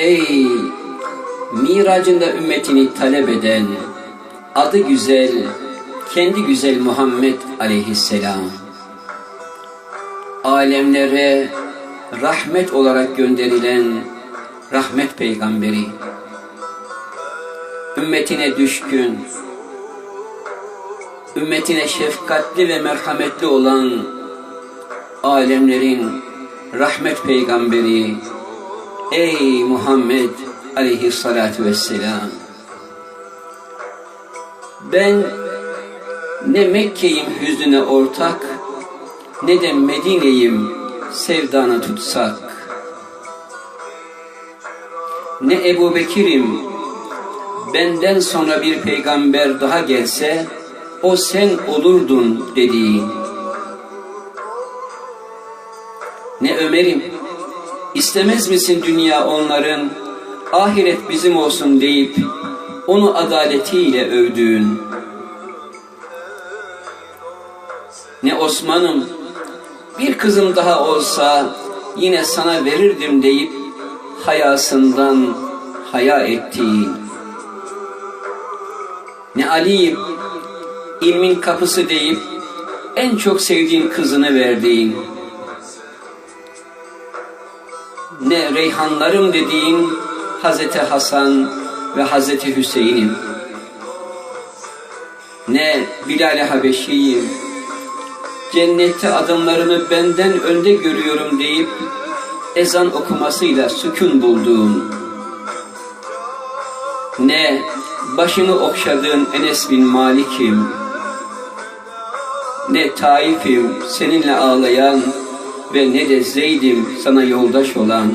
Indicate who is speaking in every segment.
Speaker 1: Ey miracında ümmetini talep eden, adı güzel, kendi güzel Muhammed aleyhisselam. Alemlere rahmet olarak gönderilen rahmet peygamberi. Ümmetine düşkün, ümmetine şefkatli ve merhametli olan alemlerin rahmet peygamberi ey Muhammed aleyhissalatu vesselam. Ben ne Mekke'yim hüznüne ortak ne de Medine'yim sevdana tutsak. Ne Ebu Bekir'im benden sonra bir peygamber daha gelse o sen olurdun dediğin. Ne Ömer'im istemez misin dünya onların? Ahiret bizim olsun deyip onu adaletiyle övdüğün? Ne Osman'ım bir kızım daha olsa yine sana verirdim deyip hayasından haya ettiğin? Ne Ali'yim ilmin kapısı deyip en çok sevdiğin kızını verdiğin ne reyhanlarım dediğin Hazreti Hasan ve Hazreti Hüseyin'im. Ne Bilal-i Habeşi'yim. Cennette adımlarımı benden önde görüyorum deyip ezan okumasıyla sükun bulduğun ne başını okşadığın Enes bin Malik'im. Ne Taif'im seninle ağlayan ve ne de Zeyd'im sana yoldaş olan.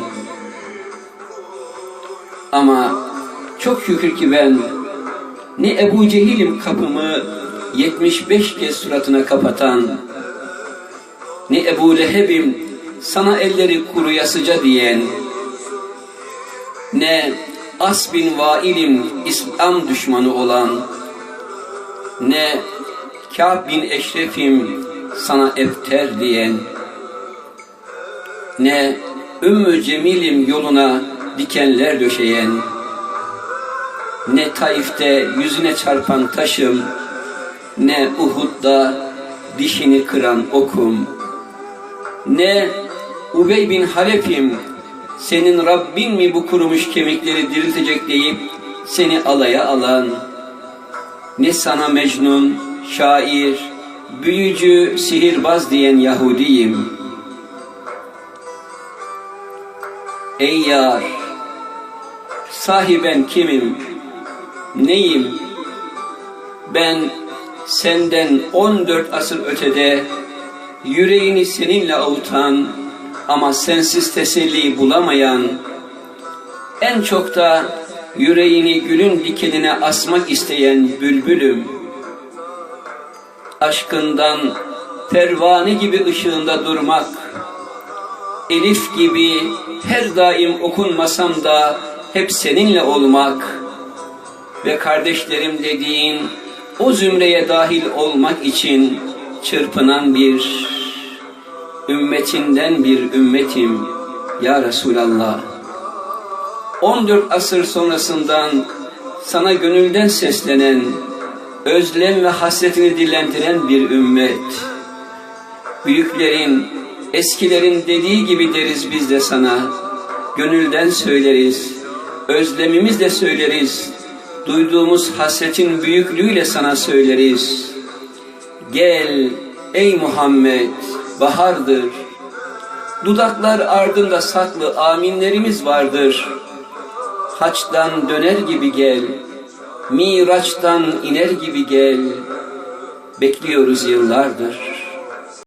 Speaker 1: Ama çok şükür ki ben ne Ebu Cehil'im kapımı 75 kez suratına kapatan ne Ebu Leheb'im sana elleri kuruyasıca diyen ne As bin Vail'im İslam düşmanı olan ne Kâb bin Eşref'im sana efter diyen ne Ümmü Cemil'im yoluna dikenler döşeyen ne Taif'te yüzüne çarpan taşım ne Uhud'da dişini kıran okum ne Ubey bin Halep'im senin Rabbin mi bu kurumuş kemikleri diriltecek deyip seni alaya alan ne sana Mecnun, şair, büyücü, sihirbaz diyen Yahudiyim. Ey yar, sahiben kimim, neyim? Ben senden 14 asır ötede yüreğini seninle avutan ama sensiz teselli bulamayan, en çok da yüreğini gülün dikenine asmak isteyen bülbülüm. Aşkından pervane gibi ışığında durmak, Elif gibi her daim okunmasam da hep seninle olmak ve kardeşlerim dediğin o zümreye dahil olmak için çırpınan bir ümmetinden bir ümmetim ya Resulallah. 14 asır sonrasından sana gönülden seslenen, özlem ve hasretini dillendiren bir ümmet. Büyüklerin, eskilerin dediği gibi deriz biz de sana. Gönülden söyleriz, özlemimizle söyleriz. Duyduğumuz hasretin büyüklüğüyle sana söyleriz. Gel ey Muhammed, bahardır. Dudaklar ardında saklı aminlerimiz vardır. Haçtan döner gibi gel, Miraç'tan iner gibi gel. Bekliyoruz yıllardır.